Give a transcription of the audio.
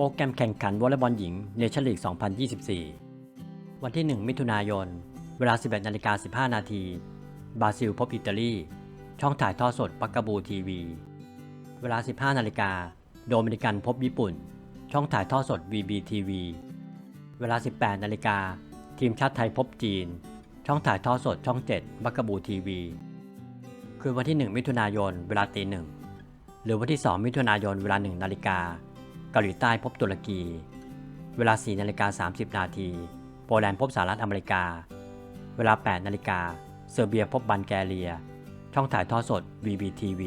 โปรแกรมแข่งขันวอลเลย์บอลหญิงเนชั่นลีก 2024 วันที่ 1 มิถุนายน เวลา 11นาฬิกา15 นาที บราซิลพบอิตาลี ช่องถ่ายทอดสดปักกบูทีวี เวลา 15 นาฬิกา โดมินิกันพบญี่ปุ่น ช่องถ่ายทอดสด VBTV เวลา 18 นาฬิกา ทีมชาติไทยพบจีน ช่องถ่ายทอดสดช่อง 7บักกบูทีวี คืนวันที่ 1 มิถุนายน เวลาตีหนึ่ง หรือวันที่ 2 มิถุนายน เวลา 1 นาฬิกา เกาหลีใต้พบตุรกี เวลา 4 นาฬิกา 30 นาที โปแลนด์พบสหรัฐอเมริกา เวลา 8 นาฬิกา เซอร์เบียพบบันแกเรีย ช่องถ่ายทอดสด VBTV